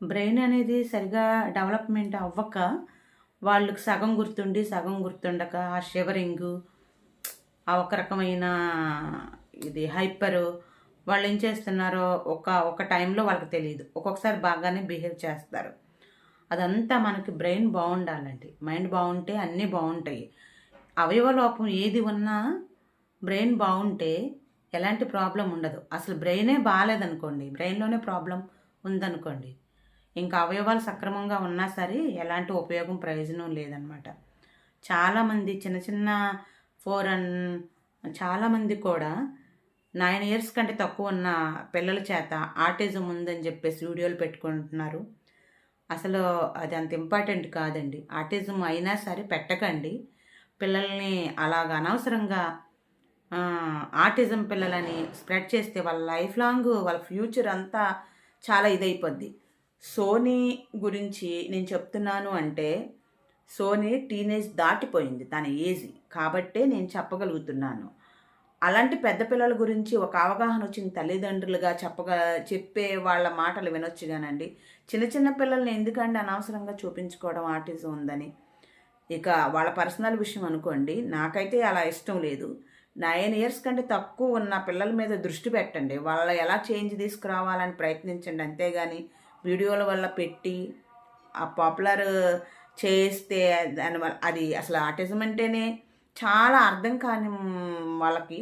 Brain అనేది సరిగా development అవ్వక వాళ్ళకి సగం గుర్తుండి సగం గుర్తుండక ఆ షివరింగు ఆ ఒక రకమైన ఇది హైపరు వాళ్ళు ఏం చేస్తున్నారో ఒక ఒక టైంలో వాళ్ళకి తెలియదు. ఒక్కొక్కసారి బాగానే బిహేవ్ చేస్తారు. అదంతా మనకి బ్రెయిన్ బాగుండాలండి. మైండ్ బాగుంటే అన్నీ బాగుంటాయి. అవయవ లోపం ఏది ఉన్నా బ్రెయిన్ బాగుంటే ఎలాంటి ప్రాబ్లం ఉండదు. అసలు బ్రెయినే బాగాలేదనుకోండి బ్రెయిన్లోనే ప్రాబ్లం ఉందనుకోండి ఇంకా అవయవాలు సక్రమంగా ఉన్నా సరే ఎలాంటి ఉపయోగం ప్రయోజనం లేదనమాట. చాలామంది చిన్న చిన్న ఫోర్ అండ్ చాలామంది కూడా నైన్ ఇయర్స్ కంటే తక్కువ ఉన్న పిల్లల చేత ఆర్టిజం ఉందని చెప్పేసి వీడియోలు పెట్టుకుంటున్నారు. అసలు అది అంత ఇంపార్టెంట్ కాదండి. ఆర్టిజం అయినా సరే పెట్టకండి. పిల్లల్ని అలాగ అనవసరంగా ఆర్టిజం పిల్లలని స్ప్రెడ్ చేస్తే వాళ్ళ లైఫ్ లాంగ్ వాళ్ళ ఫ్యూచర్ అంతా చాలా ఇదైపోద్ది. సోనీ గురించి నేను చెప్తున్నాను అంటే సోనీ టీనేజ్ దాటిపోయింది తన ఏజ్. కాబట్టే నేను చెప్పగలుగుతున్నాను. అలాంటి పెద్ద పిల్లల గురించి ఒక అవగాహన వచ్చిన తల్లిదండ్రులుగా చెప్పగ చెప్పే వాళ్ళ మాటలు వినొచ్చు కానండి. చిన్న చిన్న పిల్లల్ని ఎందుకండి అనవసరంగా చూపించుకోవడం ఆర్టిజం ఉందని. ఇక వాళ్ళ పర్సనల్ విషయం అనుకోండి నాకైతే అలా ఇష్టం లేదు. నైన్ ఇయర్స్ కంటే తక్కువ ఉన్న పిల్లల మీద దృష్టి పెట్టండి. వాళ్ళ ఎలా చేంజ్ తీసుకురావాలని ప్రయత్నించండి అంతేగాని వీడియోల వల్ల పెట్టి ఆ పాపులర్ చేస్తే దానివల్ల అది అసలు ఆటిజం అంటేనే చాలా అర్థం కాని వాళ్ళకి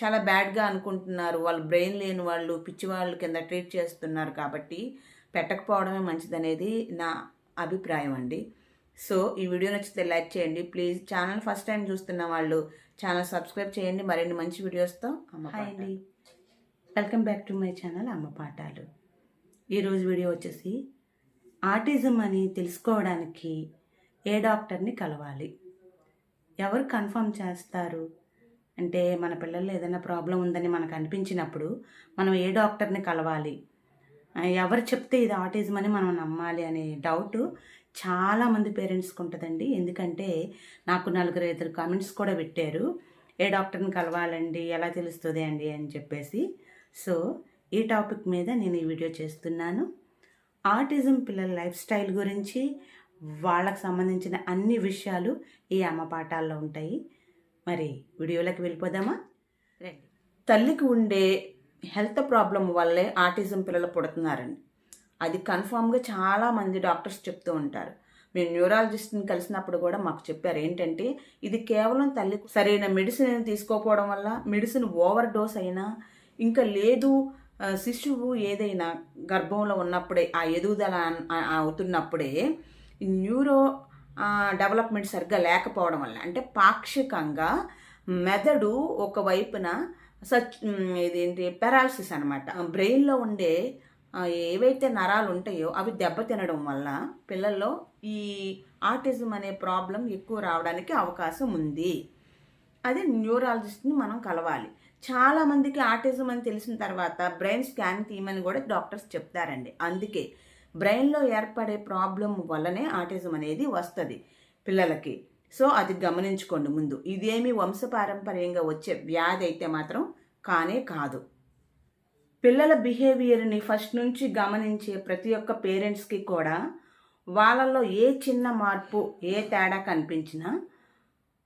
చాలా బ్యాడ్గా అనుకుంటున్నారు. వాళ్ళు బ్రెయిన్ లేని వాళ్ళు పిచ్చి వాళ్ళు కింద ట్రీట్ చేస్తున్నారు కాబట్టి పెట్టకపోవడమే మంచిదనేది నా అభిప్రాయం అండి. సో ఈ వీడియో నచ్చితే లైక్ చేయండి. ప్లీజ్ ఛానల్ ఫస్ట్ టైం చూస్తున్న వాళ్ళు ఛానల్ సబ్స్క్రైబ్ చేయండి. మరిన్ని మంచి వీడియోస్తో అమ్మ అండి. Welcome back to my channel అమ్మ పాఠాలు. ఈరోజు వీడియో వచ్చేసి ఆటిజం అని తెలుసుకోవడానికి ఏ డాక్టర్ని కలవాలి? ఎవరు కన్ఫర్మ్ చేస్తారు? అంటే మన పిల్లల్లో ఏదైనా ప్రాబ్లం ఉందని మనకు అనిపించినప్పుడు మనం ఏ డాక్టర్ని కలవాలి? ఎవరు చెప్తే ఇది ఆటిజం అని మనం నమ్మాలి అనే డౌట్ చాలామంది పేరెంట్స్కి ఉంటుందండి. ఎందుకంటే నాకు నలుగురు ఇద్దరు కామెంట్స్ కూడా పెట్టారు. ఏ డాక్టర్ని కలవాలండి? ఎలా తెలుస్తుంది అండి? అని చెప్పేసి. సో ఈ టాపిక్ మీద నేను ఈ వీడియో చేస్తున్నాను. ఆటిజం పిల్లల లైఫ్ స్టైల్ గురించి వాళ్ళకు సంబంధించిన అన్ని విషయాలు ఈ అమ్మ పాఠాల్లో ఉంటాయి. మరి వీడియోలోకి వెళ్ళిపోదామా? రండి. తల్లికి ఉండే హెల్త్ ప్రాబ్లం వల్లే ఆటిజం పిల్లలు పుడుతున్నారండి. అది కన్ఫామ్గా చాలామంది డాక్టర్స్ చెప్తూ ఉంటారు. మేము న్యూరాలజిస్ట్ని కలిసినప్పుడు కూడా మాకు చెప్పారు. ఏంటంటే ఇది కేవలం తల్లి సరైన మెడిసిన్ తీసుకోకపోవడం వల్ల మెడిసిన్ ఓవర్ డోస్ అయినా ఇంకా లేదు శిశువు ఏదైనా గర్భంలో ఉన్నప్పుడే ఆ ఎదుగుదల అవుతున్నప్పుడే న్యూరో డెవలప్మెంట్ సరిగ్గా లేకపోవడం వల్ల అంటే పాక్షికంగా మెదడు ఒక వైపున సచ్ ఇదేంటి పెరాలసిస్ అనమాట బ్రెయిన్లో ఉండే ఏవైతే నరాలు ఉంటాయో అవి దెబ్బతినడం వల్ల పిల్లల్లో ఈ ఆటిజం అనే ప్రాబ్లం ఎక్కువ రావడానికి అవకాశం ఉంది. అది న్యూరాలజిస్ట్ని మనం కలవాలి. చాలా మందికి ఆటిజం అని తెలిసిన తర్వాత బ్రెయిన్ స్కాన్ తీయమని కూడా డాక్టర్స్ చెప్తారండి. అందుకే బ్రెయిన్లో ఏర్పడే ప్రాబ్లం వల్లనే ఆటిజం అనేది వస్తుంది పిల్లలకి. సో అది గమనించుకోండి ముందు. ఇదేమి వంశపారంపర్యంగా వచ్చే వ్యాధి అయితే మాత్రం కానే కాదు. పిల్లల బిహేవియర్ని ఫస్ట్ నుంచి గమనించే ప్రతి ఒక్క పేరెంట్స్కి కూడా వాళ్ళల్లో ఏ చిన్న మార్పు ఏ తేడా కనిపించినా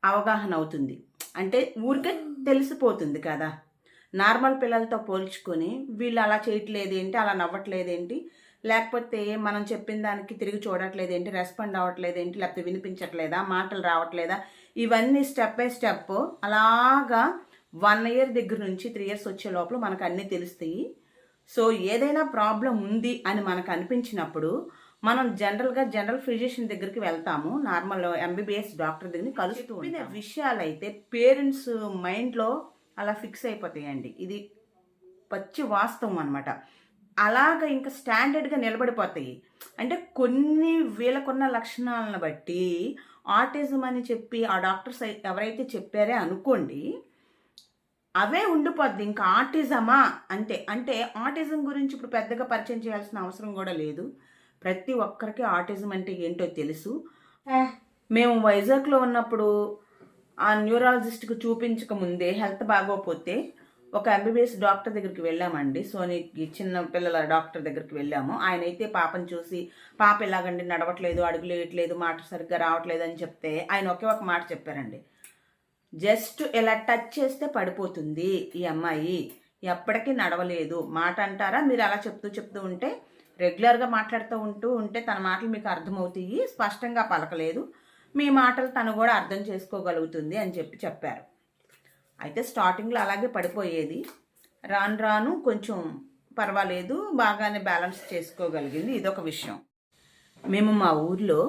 అవగాహన అవుతుంది. అంటే ఊరికే తెలిసిపోతుంది కదా. నార్మల్ పిల్లలతో పోల్చుకొని వీళ్ళు అలా చేయట్లేదేంటి అలా నవ్వట్లేదేంటి లేకపోతే మనం చెప్పిన దానికి తిరిగి చూడట్లేదేంటి రెస్పాండ్ అవ్వట్లేదేంటి లేకపోతే వినిపించట్లేదా మాటలు రావట్లేదా ఇవన్నీ స్టెప్ బై స్టెప్ అలాగా వన్ ఇయర్ దగ్గర నుంచి త్రీ ఇయర్స్ వచ్చే లోపల మనకు అన్నీ తెలుస్తాయి. సో ఏదైనా ప్రాబ్లం ఉంది అని మనకు అనిపించినప్పుడు మనం జనరల్గా జనరల్ ఫిజిషియన్ దగ్గరికి వెళ్తాము. నార్మల్ ఎంబీబీఎస్ డాక్టర్ దగ్గరికి కలుస్తూ ఉంటాం విషయాలైతే పేరెంట్స్ మైండ్లో అలా ఫిక్స్ అయిపోతాయండి. ఇది పచ్చి వాస్తవం అనమాట అలాగ ఇంకా స్టాండర్డ్గా నిలబడిపోతాయి. అంటే కొన్ని వీళ్ళకున్న లక్షణాలను బట్టి ఆటిజం అని చెప్పి ఆ డాక్టర్స్ ఎవరైతే చెప్పారే అనుకోండి అవే ఉండిపోద్ది. ఇంకా ఆటిజమా అంతే అంటే ఆటిజం గురించి ఇప్పుడు పెద్దగా పరిచయం చేయాల్సిన అవసరం కూడా లేదు. ప్రతి ఒక్కరికి ఆటిజం అంటే ఏంటో తెలుసు. మేము వైజాగ్లో ఉన్నప్పుడు ఆ న్యూరాలజిస్ట్కి చూపించక ముందే హెల్త్ బాగోకపోతే ఒక ఎంబీబీఎస్ డాక్టర్ దగ్గరికి వెళ్ళామండి. సోనీకి చిన్న పిల్లల డాక్టర్ దగ్గరికి వెళ్ళాము. ఆయన అయితే పాపను చూసి పాప ఎలాగండి నడవట్లేదు అడుగులు వేయట్లేదు మాట సరిగ్గా రావట్లేదు అని చెప్తే ఆయన ఒకే ఒక మాట చెప్పారండి. జస్ట్ ఇలా టచ్ చేస్తే పడిపోతుంది ఈ అమ్మాయి. ఎప్పటికీ నడవలేదు. మాట అంటారా? మీరు అలా చెప్తూ చెప్తూ ఉంటే రెగ్యులర్గా మాట్లాడుతూ ఉంటూ ఉంటే తన మాటలు మీకు అర్థమవుతాయి స్పష్టంగా పలకలేదు. మీ మాటలు తను కూడా అర్థం చేసుకోగలుగుతుంది అని చెప్పి చెప్పారు. అయితే స్టార్టింగ్లో అలాగే పడిపోయేది. రాను రాను కొంచెం పర్వాలేదు బాగానే బ్యాలెన్స్ చేసుకోగలిగింది. ఇదొక విషయం. మేము మా ఊర్లో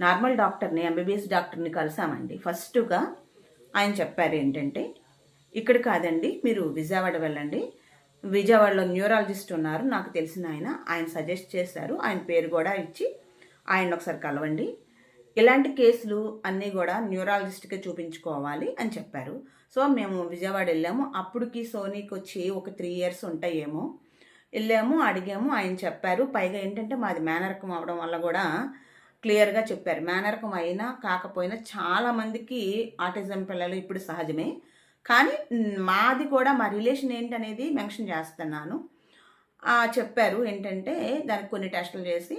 నార్మల్ డాక్టర్ని ఎంబీబీఎస్ డాక్టర్ని కలిసామండి. ఫస్ట్గా ఆయన చెప్పారు ఏంటంటే ఇక్కడ కాదండి మీరు విజయవాడ వెళ్ళండి. విజయవాడలో న్యూరాలజిస్ట్ ఉన్నారు. నాకు తెలిసిన ఆయన. ఆయన సజెస్ట్ చేశారు. ఆయన పేరు కూడా ఇచ్చి ఆయన ఒకసారి కలవండి. ఇలాంటి కేసులు అన్నీ కూడా న్యూరాలజిస్ట్కే చూపించుకోవాలి అని చెప్పారు. సో మేము విజయవాడ వెళ్ళాము. అప్పటికి సోనీకి వచ్చి ఒక త్రీ ఇయర్స్ ఉంటాయేమో. వెళ్ళాము అడిగాము. ఆయన చెప్పారు. పైగా ఏంటంటే మాది మేనరకం అవడం వల్ల కూడా క్లియర్గా చెప్పారు. మేనరకం అయినా కాకపోయినా చాలామందికి ఆటిజం పిల్లలు ఇప్పుడు సహజమే. కానీ మాది కూడా మా రిలేషన్ ఏంటనేది మెన్షన్ చేస్తున్నాను. చెప్పారు ఏంటంటే దానికి కొన్ని టెస్టులు చేసి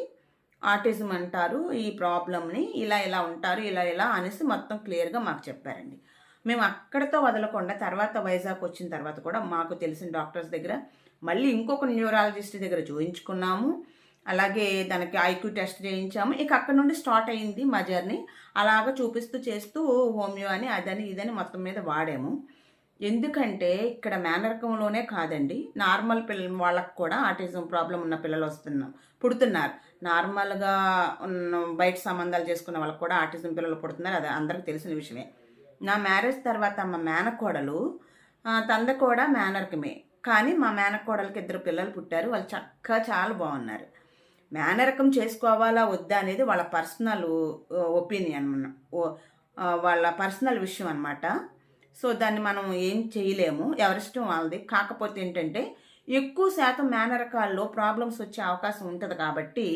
ఆటిజం అంటారు ఈ ప్రాబ్లమ్ని ఇలా ఇలా ఉంటారు ఇలా ఇలా అనేసి మొత్తం క్లియర్గా మాకు చెప్పారండి. మేము అక్కడతో వదలకుండా తర్వాత వైజాగ్ వచ్చిన తర్వాత కూడా మాకు తెలిసిన డాక్టర్స్ దగ్గర మళ్ళీ ఇంకొక న్యూరాలజిస్ట్ దగ్గర చూయించుకున్నాము. అలాగే దానికి ఐక్యూ టెస్ట్ చేయించాము. ఇక అక్కడ నుండి స్టార్ట్ అయింది మా జర్నీ. అలాగ చూపిస్తూ చేస్తూ హోమియో అని అదని ఇదని మొత్తం మీద వాడాము. ఎందుకంటే ఇక్కడ మేనరకంలోనే కాదండి నార్మల్ పిల్ల వాళ్ళకు కూడా ఆటిజం ప్రాబ్లం ఉన్న పిల్లలు వస్తున్నారు పుడుతున్నారు. నార్మల్గా ఉన్న బయట సంబంధాలు చేసుకున్న వాళ్ళకి కూడా ఆటిజం పిల్లలు పుడుతున్నారు. అది అందరికి తెలిసిన విషయమే. నా మ్యారేజ్ తర్వాత మా మేనకోడలు తంద కూడా మేనరకమే. కానీ మా మేనకోడలకి ఇద్దరు పిల్లలు పుట్టారు. వాళ్ళు చక్కగా చాలా బాగున్నారు. మేనరకం చేసుకోవాలా వద్దా అనేది వాళ్ళ పర్సనల్ ఒపీనియన్ వాళ్ళ పర్సనల్ విషయం అనమాట సో దాన్ని మనం ఏం చేయలేము. ఎవరిష్టం వాళ్ళది. కాకపోతే ఏంటంటే ఎక్కువ శాతం మేనరకాల్లో ప్రాబ్లమ్స్ వచ్చే అవకాశం ఉంటుంది కాబట్టి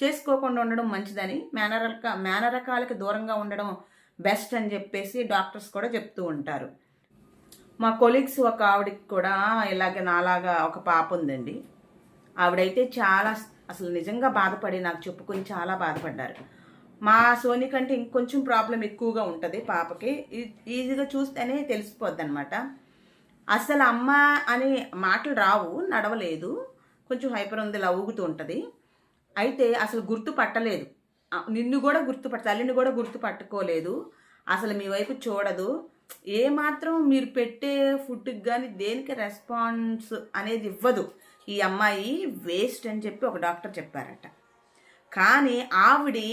చేసుకోకుండా ఉండడం మంచిదని మేనరక మేనరకాలకి దూరంగా ఉండడం బెస్ట్ అని చెప్పేసి డాక్టర్స్ కూడా చెప్తూ ఉంటారు. మా కొలీగ్స్ ఒక ఆవిడకి కూడా ఇలాగే నాలాగా ఒక పాప ఉందండి. ఆవిడైతే చాలా అసలు నిజంగా బాధపడి నాకు చెప్పుకొని చాలా బాధపడ్డారు. మా సోని కంటే ఇంకొంచెం ప్రాబ్లం ఎక్కువగా ఉంటుంది పాపకి. ఈజీగా చూస్తేనే తెలిసిపోద్ది అనమాట అసలు అమ్మ అని మాటలు రావు నడవలేదు. కొంచెం హైపర్ ఉంది ఊగుతూ ఉంటుంది. అయితే అసలు గుర్తు పట్టలేదు. నిన్ను కూడా గుర్తుపట్ట తల్లిని కూడా గుర్తుపట్టుకోలేదు అసలు మీ వైపు చూడదు. ఏమాత్రం మీరు పెట్టే ఫుడ్కి కానీ దేనికి రెస్పాన్స్ అనేది ఇవ్వదు. ఈ అమ్మాయి వేస్ట్ అని చెప్పి ఒక డాక్టర్ చెప్పారట. కానీ ఆవిడి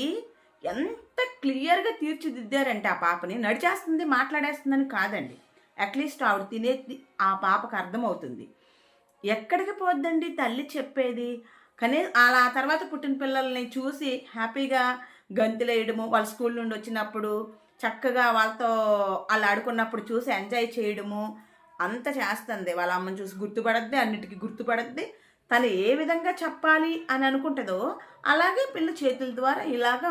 ఎంత క్లియర్గా తీర్చిదిద్దారంటే ఆ పాపని. నడిచేస్తుంది మాట్లాడేస్తుందని కాదండి. అట్లీస్ట్ ఆవిడ తినేది ఆ పాపకు అర్థమవుతుంది. ఎక్కడికి పోద్దండి తల్లి చెప్పేది? కానీ అలా తర్వాత పుట్టిన పిల్లల్ని చూసి హ్యాపీగా గంతులేయడము వాళ్ళ స్కూల్ నుండి వచ్చినప్పుడు చక్కగా వాళ్ళతో వాళ్ళు ఆడుకున్నప్పుడు చూసి ఎంజాయ్ చేయడము అంత చేస్తుంది. వాళ్ళ అమ్మని చూసి గుర్తుపడద్ది అన్నిటికీ గుర్తుపడద్ది. తను ఏ విధంగా చెప్పాలి అని అనుకుంటుందో అలాగే పిల్ల చేతుల ద్వారా ఇలాగ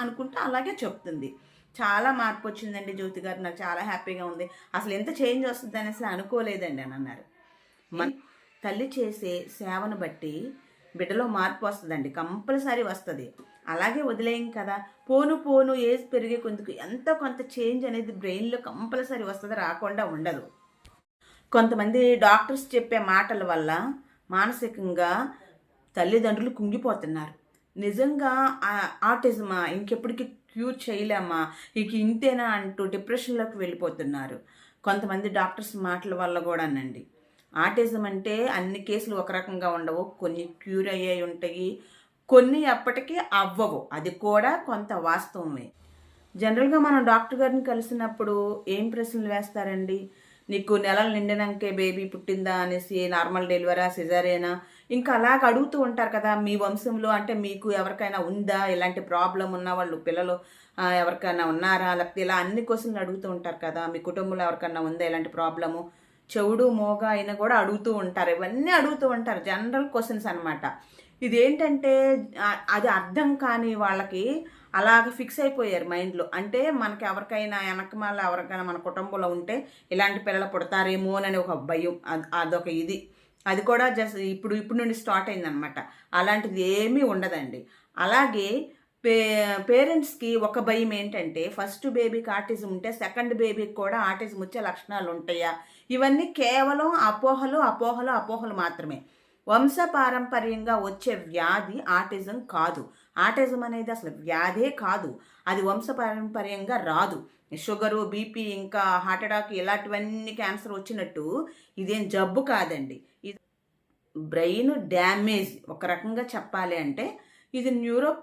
అనుకుంటూ అలాగే చెప్తుంది. చాలా మార్పు వచ్చిందండి జ్యోతి గారు. నాకు చాలా హ్యాపీగా ఉంది. అసలు ఎంత చేంజ్ వస్తుంది అనేసి అనుకోలేదండి అని అన్నారు. మన తల్లి చేసే సేవను బట్టి బిడ్డలో మార్పు వస్తుందండి. కంపల్సరీ వస్తుంది. అలాగే వదిలేయం కదా. పోను పోను ఏజ్ పెరిగే కొందుకు ఎంతో కొంత చేంజ్ అనేది బ్రెయిన్లో కంపల్సరీ వస్తుంది రాకుండా ఉండదు. కొంతమంది డాక్టర్స్ చెప్పే మాటల వల్ల మానసికంగా తల్లిదండ్రులు కుంగిపోతున్నారు. నిజంగా ఆటిజమా ఇంకెప్పటికీ క్యూర్ చేయలేమా? ఇక ఇంతేనా అంటూ డిప్రెషన్లోకి వెళ్ళిపోతున్నారు. కొంతమంది డాక్టర్స్ మాటల వల్ల కూడానండి. ఆటిజం అంటే అన్ని కేసులు ఒక రకంగా ఉండవు. కొన్ని క్యూర్ అయ్యాయి ఉంటాయి. కొన్ని అప్పటికీ అవ్వవు. అది కూడా కొంత వాస్తవమే. జనరల్గా మనం డాక్టర్ గారిని కలిసినప్పుడు ఏం ప్రశ్నలు వేస్తారండి? నీకు నెలలు నిండినాకే బేబీ పుట్టిందా అనేసి నార్మల్ డెలివరా సిజరేనా ఇంకా అలాగ అడుగుతూ ఉంటారు కదా మీ వంశంలో అంటే మీకు ఎవరికైనా ఉందా? ఇలాంటి ప్రాబ్లం ఉన్న వాళ్ళు పిల్లలు ఎవరికైనా ఉన్నారా? లేకపోతే ఇలా అన్ని క్వశ్చన్లు అడుగుతూ ఉంటారు కదా మీ కుటుంబంలో ఎవరికైనా ఉందా ఇలాంటి ప్రాబ్లము చెవుడు మోగ అయినా కూడా అడుగుతూ ఉంటారు. ఇవన్నీ అడుగుతూ ఉంటారు. జనరల్ క్వశ్చన్స్ అనమాట ఇదేంటంటే అది అర్థం కాని వాళ్ళకి అలాగ ఫిక్స్ అయిపోయారు మైండ్లో. అంటే మనకి ఎవరికైనా వెనకమాల ఎవరికైనా మన కుటుంబంలో ఉంటే ఇలాంటి పిల్లలు పుడతారేమో అని ఒక భయం. అదొక ఇది. అది కూడా జస్ట్ ఇప్పుడు ఇప్పుడు నుండి స్టార్ట్ అయిందనమాట. అలాంటిది ఏమీ ఉండదండి. అలాగే పే పేరెంట్స్కి ఒక భయం ఏంటంటే ఫస్ట్ బేబీకి ఆటిజం ఉంటే సెకండ్ బేబీకి కూడా ఆటిజం వచ్చే లక్షణాలు ఉంటాయా? ఇవన్నీ కేవలం అపోహలు అపోహలు అపోహలు మాత్రమే. వంశపారంపర్యంగా వచ్చే వ్యాధి ఆటిజం కాదు. ఆటిజం అనేది అసలు వ్యాధే కాదు. అది వంశపారంపర్యంగా రాదు. షుగరు బీపీ ఇంకా హార్ట్ అటాక్ ఇలాంటివన్నీ క్యాన్సర్ వచ్చినట్టు ఇదేం జబ్బు కాదండి. ఇది బ్రెయిన్ డ్యామేజ్ ఒక రకంగా చెప్పాలి అంటే ఇది న్యూరో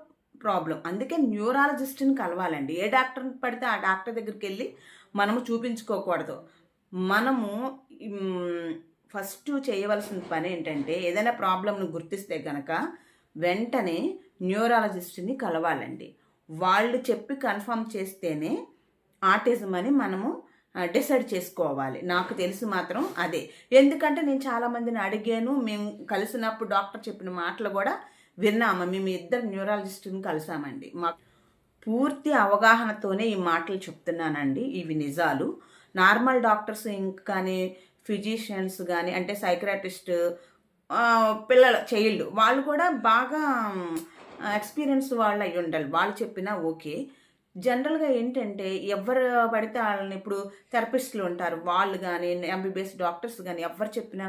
ప్రాబ్లం. అందుకే న్యూరాలజిస్ట్ని కలవాలండి. ఏ డాక్టర్ని పడితే ఆ డాక్టర్ దగ్గరికి వెళ్ళి మనము చూపించుకోకూడదు. మనము ఫస్ట్ చేయవలసిన పని ఏంటంటే ఏదైనా ప్రాబ్లంను గుర్తిస్తే గనక వెంటనే న్యూరాలజిస్ట్ని కలవాలండి. వాళ్ళు చెప్పి కన్ఫర్మ్ చేస్తేనే ఆటిజం అని మనము డిసైడ్ చేసుకోవాలి. నాకు తెలిసి మాత్రం అదే. ఎందుకంటే నేను చాలా మందిని అడిగాను మేము కలిసినప్పుడు డాక్టర్ చెప్పిన మాటలు కూడా విన్నాము. మేము ఇద్దరు న్యూరాలజిస్ట్ని కలిసామండి. మా పూర్తి అవగాహనతోనే ఈ మాటలు చెప్తున్నానండి. ఇవి నిజాలు. నార్మల్ డాక్టర్స్ ఇంకా కానీ ఫిజిషియన్స్ కానీ అంటే సైక్రాటిస్ట్ పిల్లల చైల్డ్ వాళ్ళు కూడా బాగా ఎక్స్పీరియన్స్ వాళ్ళు అయి ఉండాలి. వాళ్ళు చెప్పినా ఓకే. జనరల్గా ఏంటంటే ఎవరు పడితే వాళ్ళని ఇప్పుడు థెరపిస్టులు ఉంటారు. వాళ్ళు కానీ ఎంబీబీఎస్ డాక్టర్స్ కానీ ఎవరు చెప్పినా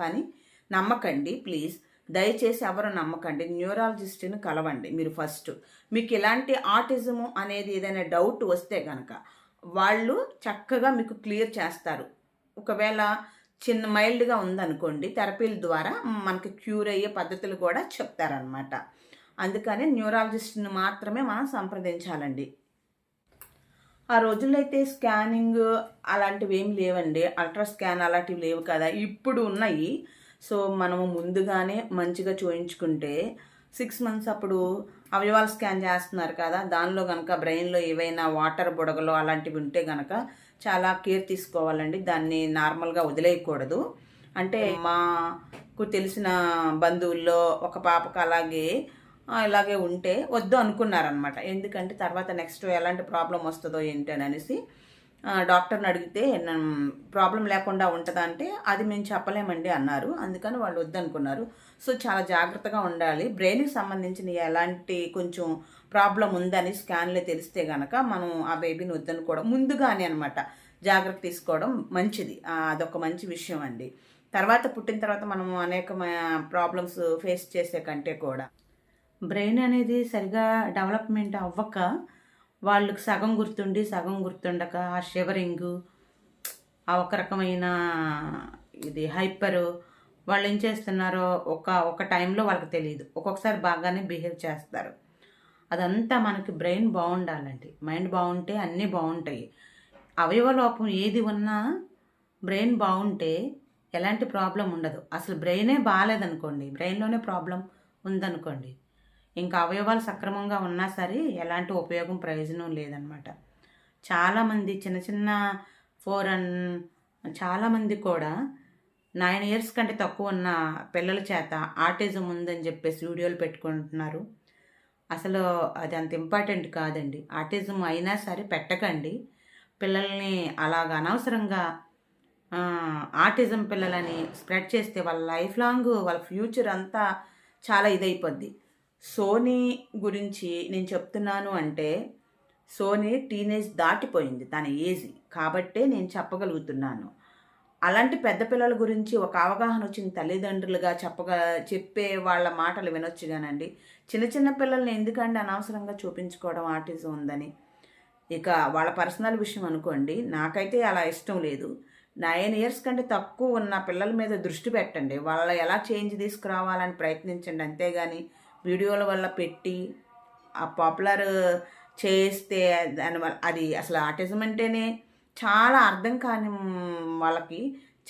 కానీ నమ్మకండి ప్లీజ్. దయచేసి ఎవరు నమ్మకండి. న్యూరాలజిస్ట్ని కలవండి మీరు ఫస్ట్. మీకు ఇలాంటి ఆటిజము అనేది ఏదైనా డౌట్ వస్తే కనుక వాళ్ళు చక్కగా మీకు క్లియర్ చేస్తారు. ఒకవేళ చిన్న మైల్డ్గా ఉందనుకోండి థెరపీల ద్వారా మనకి క్యూర్ అయ్యే పద్ధతులు కూడా చెప్తారనమాట అందుకని న్యూరాలజిస్ట్ని మాత్రమే మనం సంప్రదించాలండి. ఆ రోజుల్లో అయితే స్కానింగ్ అలాంటివి ఏం లేవండి. అల్ట్రా స్కాన్ అలాంటివి లేవు కదా. ఇప్పుడు ఉన్నాయి. సో మనము ముందుగానే మంచిగా చూయించుకుంటే సిక్స్ మంత్స్ అప్పుడు అవయవాలు స్కాన్ చేస్తున్నారు కదా. దానిలో కనుక బ్రెయిన్లో ఏవైనా వాటర్ బుడగలు అలాంటివి ఉంటే కనుక చాలా కేర్ తీసుకోవాలండి. దాన్ని నార్మల్గా వదిలేయకూడదు. అంటే మాకు తెలిసిన బంధువుల్లో ఒక పాపకు అలాగే ఇలాగే ఉంటే వద్దు అనుకున్నారనమాట ఎందుకంటే తర్వాత నెక్స్ట్ ఎలాంటి ప్రాబ్లం వస్తుందో ఏంటి అని డాక్టర్ని అడిగితే ప్రాబ్లం లేకుండా ఉంటుందా? అంటే అది మేము చెప్పలేమండి అన్నారు. అందుకని వాళ్ళు వద్దనుకున్నారు సో చాలా జాగ్రత్తగా ఉండాలి. బ్రెయిన్కి సంబంధించిన ఎలాంటి కొంచెం ప్రాబ్లం ఉందని స్కాన్లో తెలిస్తే గనక మనం ఆ బేబీని వద్దనుకోవడం ముందుగానే అనమాట జాగ్రత్త తీసుకోవడం మంచిది. అదొక మంచి విషయం అండి. తర్వాత పుట్టిన తర్వాత మనం అనేక ప్రాబ్లమ్స్ ఫేస్ చేసే కంటే కూడా. బ్రెయిన్ అనేది సరిగా డెవలప్మెంట్ అవ్వక వాళ్ళకి సగం గుర్తుండి సగం గుర్తుండక ఆ షివరింగ్ ఆ ఒక రకమైన ఇది హైపరు వాళ్ళు ఏం చేస్తున్నారో ఒక ఒక టైంలో వాళ్ళకి తెలియదు. ఒక్కొక్కసారి బాగానే బిహేవ్ చేస్తారు. అదంతా మనకి బ్రెయిన్ బాగుండాలండి. మైండ్ బాగుంటే అన్నీ బాగుంటాయి. అవయవ లోపం ఏది ఉన్నా బ్రెయిన్ బాగుంటే ఎలాంటి ప్రాబ్లం ఉండదు. అసలు బ్రెయినే బాగాలేదనుకోండి బ్రెయిన్లోనే ప్రాబ్లం ఉందనుకోండి ఇంకా అవయవాలు సక్రమంగా ఉన్నా సరే ఎలాంటి ఉపయోగం ప్రయోజనం లేదనమాట చాలామంది చిన్న చిన్న ఫోర్ అండ్ చాలామంది కూడా నైన్ ఇయర్స్ కంటే తక్కువ ఉన్న పిల్లల చేత ఆర్టిజం ఉందని చెప్పేసి వీడియోలు పెట్టుకుంటున్నారు. అసలు అది అంత ఇంపార్టెంట్ కాదండి. ఆర్టిజం అయినా సరే పెట్టకండి. పిల్లల్ని అలాగ అనవసరంగా ఆర్టిజం పిల్లలని స్ప్రెడ్ చేస్తే వాళ్ళ లైఫ్ లాంగ్ వాళ్ళ ఫ్యూచర్ అంతా చాలా ఇదైపోద్ది. సోనీ గురించి నేను చెప్తున్నాను అంటే సోనీ టీనేజ్ దాటిపోయింది తన ఏజ్. కాబట్టే నేను చెప్పగలుగుతున్నాను. అలాంటి పెద్ద పిల్లల గురించి ఒక అవగాహన వచ్చిన తల్లిదండ్రులుగా చెప్పగా చెప్పే వాళ్ళ మాటలు వినొచ్చుగానండి చిన్న చిన్న పిల్లల్ని ఎందుకండి అనవసరంగా చూపించుకోవడం ఆర్టిజం ఉందని? ఇక వాళ్ళ పర్సనల్ విషయం అనుకోండి నాకైతే అలా ఇష్టం లేదు. నైన్ ఇయర్స్ కంటే తక్కువ ఉన్న పిల్లల మీద దృష్టి పెట్టండి. వాళ్ళ ఎలా చేంజ్ తీసుకురావాలని ప్రయత్నించండి అంతేగాని వీడియోల వల్ల పెట్టి ఆ పాపులర్ చేస్తే దానివల్ల అది అసలు ఆర్టిజం అంటేనే చాలా అర్థం కాని వాళ్ళకి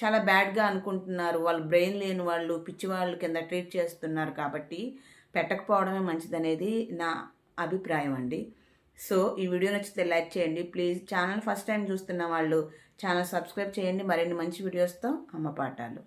చాలా బ్యాడ్గా అనుకుంటున్నారు. వాళ్ళు బ్రెయిన్ లేని వాళ్ళు పిచ్చి వాళ్ళు కింద ట్రీట్ చేస్తున్నారు కాబట్టి పెట్టకపోవడమే మంచిదనేది నా అభిప్రాయం అండి. సో ఈ వీడియో నచ్చితే లైక్ చేయండి. ప్లీజ్ ఛానల్ ఫస్ట్ టైం చూస్తున్న వాళ్ళు ఛానల్ సబ్స్క్రైబ్ చేయండి. మరిన్ని మంచి వీడియోస్తో అమ్మ పాఠాలు.